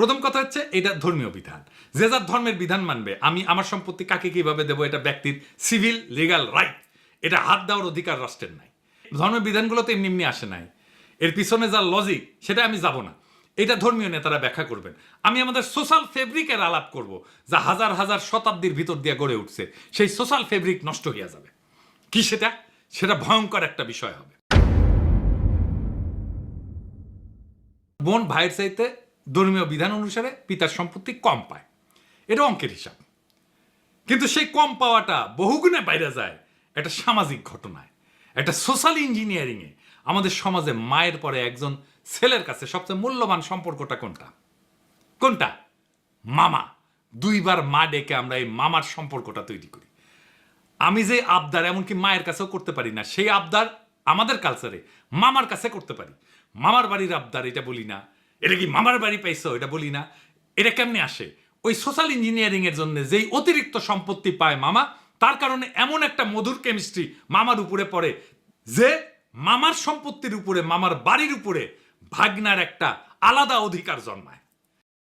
প্রথম কথা হচ্ছে, এটা ধর্মীয় বিধান। যে যার ধর্মের বিধান মানবে, আমি আমার সম্পত্তি কাকে কীভাবে দেবো, এটা ব্যক্তির সিভিল, লিগাল রাইট। এটা হাত দেওয়ার অধিকার রাষ্ট্রের নাই। ধর্মের বিধানগুলো তো এমনি এমনি আসে নাই। এর পিছনে যা লজিক সেটা আমি যাব না। এটা ধর্মীয় নেতারা ব্যাখ্যা করবেন। আমি আমাদের সোশ্যাল ফেব্রিকের আলাপ করব, যা হাজার হাজার শতাব্দীর ভিতর দিয়ে গড়ে উঠছে। সেই সোশ্যাল ফেব্রিক নষ্ট হয়ে যাবে। কি সেটা? সেটা ভয়ঙ্কর একটা বিষয় হবে। বোন ভাইয়ের চাইতে ধর্মীয় বিধান অনুসারে পিতার সম্পত্তি কম পায়। এটা অঙ্কের হিসাব। কিন্তু সেই কম পাওয়াটা বহুগুণে বাইরে যায় একটা সামাজিক ঘটনায়। একটা সোশ্যাল ইঞ্জিনিয়ারিংয়ে আমাদের সমাজে মায়ের পরে একজন ছেলের কাছে সবচেয়ে মূল্যবান সম্পর্কটা কোনটা? কোনটা? মামা। দুইবার মা ডেকে আমরা এই মামার সম্পর্কটা তৈরি করি। আমি যে আবদার এমনকি মায়ের কাছেও করতে পারি না, সেই আবদার আমাদের কালচারে মামার কাছে করতে পারি। মামার বাড়ির আবদার এটা বলি না। এটা কি মামার বাড়ি পাইছো? এটা বলি না। এটা কেমনে আসে? ওই সোশ্যাল ইঞ্জিনিয়ারিং এর জন্য যেই অতিরিক্ত সম্পত্তি পায় মামা, তার কারণে এমন একটা মধুর কেমিস্ট্রি মামার উপরে পড়ে, যে মামার সম্পত্তির উপরে, মামার বাড়ির উপরে ভাগনার একটা আলাদা অধিকার জন্মায়।